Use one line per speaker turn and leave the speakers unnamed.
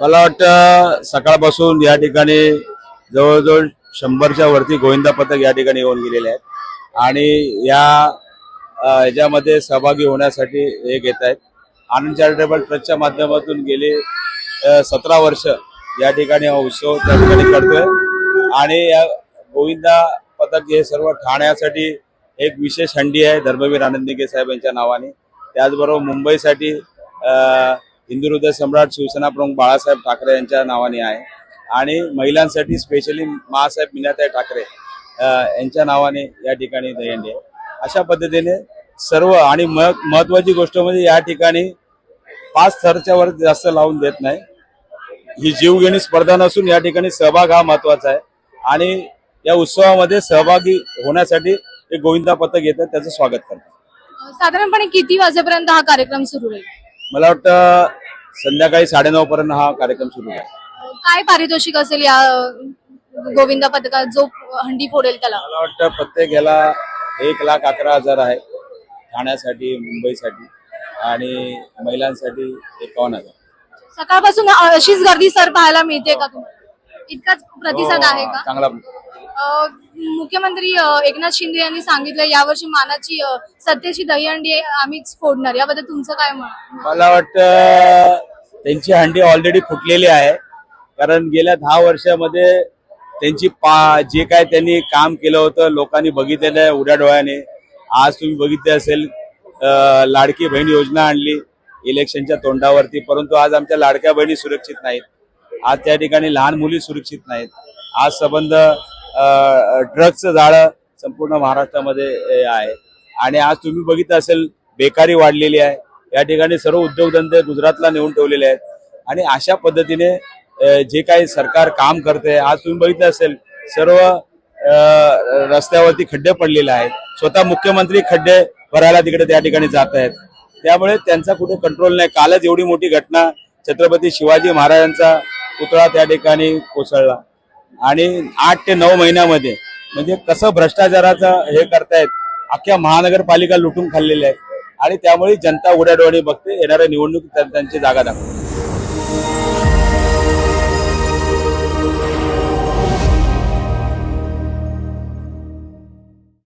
मला वाटतं सकाळपासून या ठिकाणी जवळजवळ शंभरच्या वरती गोविंदा पथक या ठिकाणी येऊन गेलेले आहेत. आणि या याच्यामध्ये सहभागी होण्यासाठी हे घेत आहेत. आनंद चॅरिटेबल ट्रस्टच्या माध्यमातून गेले सतरा वर्ष या ठिकाणी हा उत्सव त्या ठिकाणी करतोय. आणि या गोविंदा पथक हे सर्व ठाण्यासाठी एक विशेष हंडी आहे धर्मवीर आनंद निगे साहेब यांच्या नावाने. त्याचबरोबर मुंबईसाठी हिंदू हृदय सम्राट शिवसेना प्रमुख बाळासाहेब ठाकरे यांच्या नावाने आहे. आणि महिलांसाठी स्पेशली मासाहेब मीनाताई ठाकरे यांच्या नावाने या ठिकाणी दहीहंडी आहे. अशा पद्धतीने सर्व आणि म- महत्वाची गोष्ट म्हणजे या ठिकाणी पाच थरच्या वर जास्त लावून देत नाही. ही जीवघेणी स्पर्धा नसून या ठिकाणी सहभाग हा महत्त्वाचा आहे. आणि या उत्सवामध्ये सहभागी होण्यासाठी एक गोविंदा पथक येतं त्याचं स्वागत करतात
साधारणपणे किती वाजेपर्यंत हा कार्यक्रम सुरू राहील
मला वाटतं संध्याकाळी साडेनऊ पर्यंत हा कार्यक्रम सुरू आहे
काय पारितोषिक असेल या गोविंदा पथकात जो हंडी फोडेल त्याला.
मला वाटतं प्रत्येक याला एक लाख अकरा हजार आहे ठाण्यासाठी मुंबईसाठी आणि महिलांसाठी एकावन्न हजार.
सकाळपासून अशीच गर्दी सर पाहायला मिळते का तुम्हाला? इतकाच प्रतिसाद आहे
हो,
का?
चांगला
मुख्यमंत्री एकनाथ शिंदे यांनी सांगितलं यावर्षी मानाची सत्तेची दहीहंडी आम्हीच फोडणार. याबद्दल तुमचं काय म्हणणं
मला वाटतं त्यांची हंडी ऑलरेडी फुटलेली आहे. कारण गेल्या दहा वर्षामध्ये त्यांची पा जे काय त्यांनी काम केलं होतं लोकांनी बघितलेलं आहे उड्या डोळ्याने. आज तुम्ही बघितले असेल लाडकी बहीण योजना आणली इलेक्शनच्या तोंडावरती. परंतु आज आमच्या लाडक्या बहिणी सुरक्षित नाहीत. आज त्या ठिकाणी लहान मुली सुरक्षित नाहीत. आज संबंध ड्रग्सचं जाळं संपूर्ण महाराष्ट्रामध्ये आहे. आणि आज तुम्ही बघितलं असेल बेकारी वाढलेली आहे. या ठिकाणी सर्व उद्योगधंदे गुजरातला नेऊन ठेवलेले आहेत. आणि अशा पद्धतीने जे काही सरकार काम करते आज तुम्ही बघितलं असेल सर्व रस्त्यावरती खड्डे पडलेले आहेत. स्वतः मुख्यमंत्री खड्डे भरायला तिकडे त्या ठिकाणी जात आहेत. त्यामुळे त्यांचा कुठे कंट्रोल नाही. कालच एवढी मोठी घटना छत्रपती शिवाजी महाराजांचा पुतळा त्या ठिकाणी कोसळला. आणि आठ ते नऊ महिन्यामध्ये. म्हणजे कसं भ्रष्टाचाराचं हे करतायत अख्ख्या महानगरपालिका लुटून खाल्लेल्या आहेत. आणि त्यामुळे जनता उड्याडोळी बघते येणाऱ्या निवडणुकीत त्यांची जागा दाखवते.